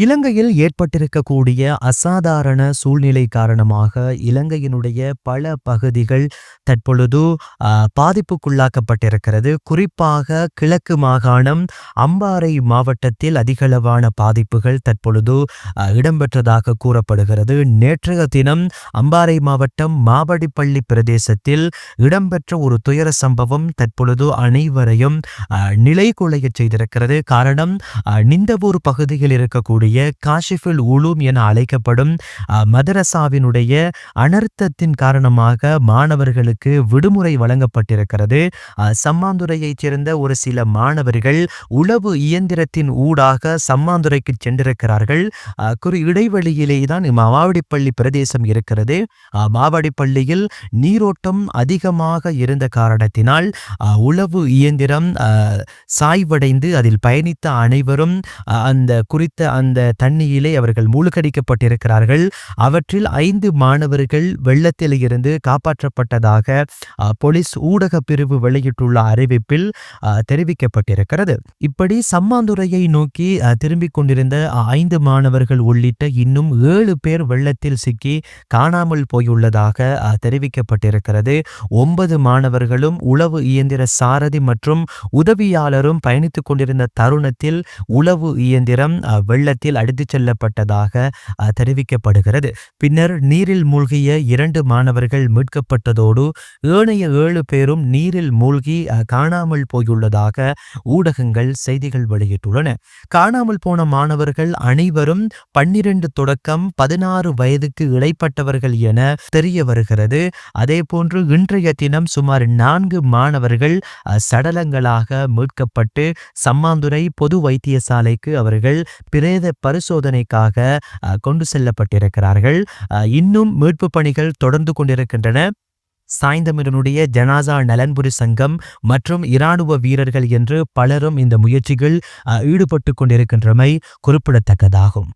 இலங்கையில் ஏற்பட்டிருக்கக்கூடிய அசாதாரண சூழ்நிலை காரணமாக இலங்கையினுடைய பல பகுதிகள் தற்பொழுது பாதிப்புக்குள்ளாக்கப்பட்டிருக்கிறது. குறிப்பாக கிழக்கு மாகாணம் அம்பாறை மாவட்டத்தில் அதிகளவான பாதிப்புகள் தற்பொழுது இடம்பெற்றதாக கூறப்படுகிறது. நேற்றைய தினம் அம்பாறை மாவட்டம் மாவடிப்பள்ளி பிரதேசத்தில் இடம்பெற்ற ஒரு துயர சம்பவம் தற்பொழுது அனைவரையும் நிலைகுலைய செய்திருக்கிறது. காரணம் ஆ, நிந்தவூர் பகுதியில் இருக்கக்கூடிய காஷிஃபுல் உலூம் என அழைக்கப்படும் மதரசாவினுடைய அனர்த்தத்தின் காரணமாக மாணவர்களுக்கு விடுமுறை வழங்கப்பட்டிருக்கிறது. சம்மாந்துறையைச் சேர்ந்த ஒரு சில மாணவர்கள் உளவு இயந்திரத்தின் ஊடாக சம்மாந்துறைக்கு சென்றிருக்கிறார்கள். குறி இடைவெளியிலே தான் மாவடிப்பள்ளி பிரதேசம் இருக்கிறது. மாவாடிப்பள்ளியில் மாவடிப்பள்ளியில் நீரோட்டம் அதிகமாக இருந்த காரணத்தினால் உளவு இயந்திரம் சாய்வடைந்து அதில் பயணித்த அனைவரும் அந்த குறித்த அந்த தண்ணியிலே அவர்கள் மூழ்கடிக்கப்பட்டிருக்கிறார்கள். அவற்றில் ஐந்து மாணவர்கள் வெள்ளத்தில் இருந்து காப்பாற்றப்பட்டதாக போலீஸ் ஊடக பிரிவு வெளியிட்டுள்ள அறிவிப்பில் தெரிவிக்கப்பட்டிருக்கிறது. இப்படி சம்மாந்துறையை நோக்கி திரும்பிக் கொண்டிருந்த ஐந்து மாணவர்கள் உள்ளிட்ட இன்னும் ஏழு பேர் வெள்ளத்தில் சிக்கி காணாமல் போயுள்ளதாக தெரிவிக்கப்பட்டிருக்கிறது. ஒன்பது மாணவர்களும் உளவு இயந்திர சாரதி மற்றும் உதவியாளரும் பயணித்துக் கொண்டிருந்த தருணத்தில் உளவு இயந்திரம் வெள்ளத்தில் வெள்ளத்தில் அடித்துச் செல்லப்பட்டதாக தெரிவிக்கப்படுகிறது. பின்னர் நீரில் மூழ்கிய இரண்டு மாணவர்கள் மீட்கப்பட்டதோடு ஏனைய ஏழு பேரும் நீரில் மூழ்கி காணாமல் போயுள்ளதாக ஊடகங்கள் செய்திகள் வெளியிட்டுள்ளன. காணாமல் போன மாணவர்கள் அனைவரும் பன்னிரண்டு தொடக்கம் பதினாறு வயதுக்கு இடைப்பட்டவர்கள் என தெரிய வருகிறது. அதேபோன்று இன்றைய தினம் சுமார் நான்கு மாணவர்கள் சடலங்களாக மீட்கப்பட்டு சம்மாந்துறை பொது வைத்தியசாலைக்கு அவர்கள் பிரேத பரிசோதனைக்காக கொண்டு செல்லப்பட்டிருக்கிறார்கள். இன்னும் மீட்பு பணிகள் தொடர்ந்து கொண்டிருக்கின்றன. சாய்ந்தமிரனுடைய ஜனாசா நலன்புரி சங்கம் மற்றும் இராணுவ வீரர்கள் என்று பலரும் இந்த முயற்சிகள் ஈடுபட்டு கொண்டிருக்கின்றமை குறிப்பிடத்தக்கதாகும்.